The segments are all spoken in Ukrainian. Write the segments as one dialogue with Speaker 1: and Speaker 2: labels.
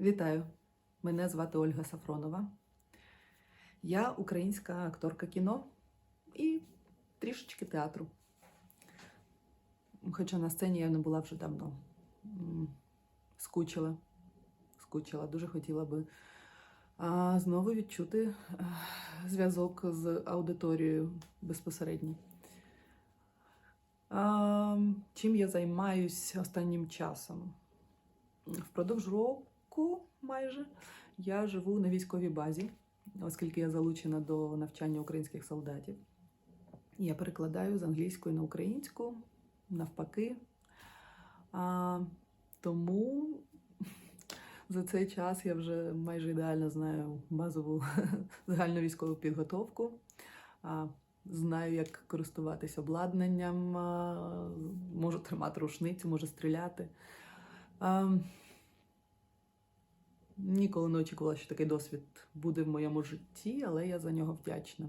Speaker 1: Вітаю! Мене звати Ольга Сафронова. Я українська акторка кіно і трішечки театру. Хоча на сцені я не була вже давно. Скучила. Скучила. Дуже хотіла би а, знову відчути а, зв'язок з аудиторією безпосередньо. А, чим я займаюсь останнім часом? Впродовж року майже я живу на військовій базі, оскільки я залучена до навчання українських солдатів. Я перекладаю з англійської на українську, навпаки. А, тому за цей час я вже майже ідеально знаю базову загальну військову підготовку. А, знаю, як користуватись обладнанням, можу тримати рушницю, можу стріляти. Ніколи не очікувала, що такий досвід буде в моєму житті, але я за нього вдячна.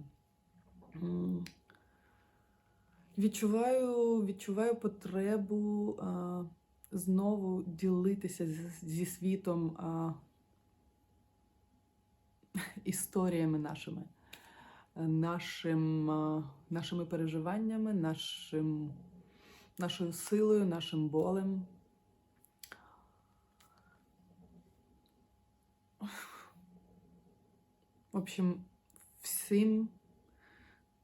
Speaker 1: Відчуваю, відчуваю потребу а, знову ділитися зі світом а, історіями нашими, нашим, а, нашими переживаннями, нашим, нашою силою, нашим болем. Общем, всім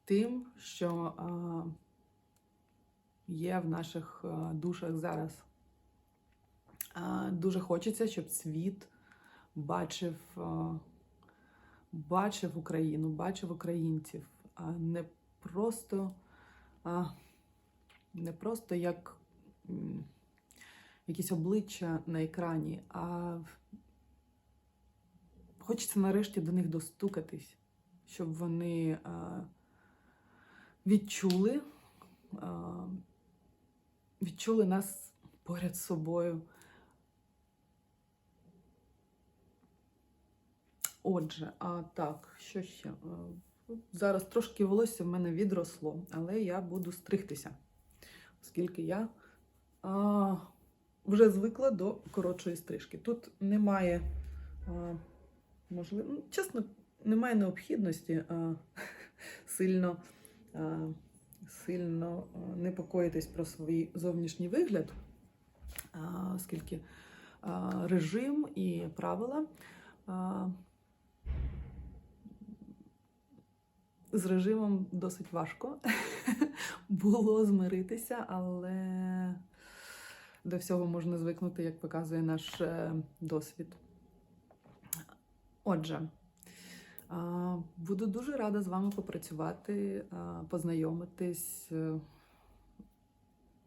Speaker 1: тим, що є в наших душах зараз. Дуже хочеться, щоб світ бачив, бачив Україну, бачив українців, а не просто, не просто як якісь обличчя на екрані, а Хочеться нарешті до них достукатись, щоб вони а, відчули, а, відчули нас поряд з собою. Отже, а так, що ще? Зараз трошки волосся в мене відросло, але я буду стригтися, оскільки я а, вже звикла до коротшої стрижки. Тут немає. А, можливо, ну, чесно, немає необхідності а, сильно, а, сильно непокоїтись про свій зовнішній вигляд, а, оскільки а, режим і правила. А, з режимом досить важко було змиритися, але до всього можна звикнути, як показує наш е, досвід. Отже, буду дуже рада з вами попрацювати, познайомитись,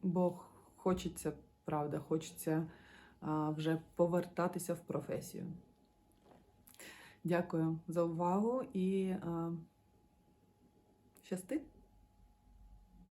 Speaker 1: бо хочеться, правда, хочеться вже повертатися в професію. Дякую за увагу і щастить! щасти!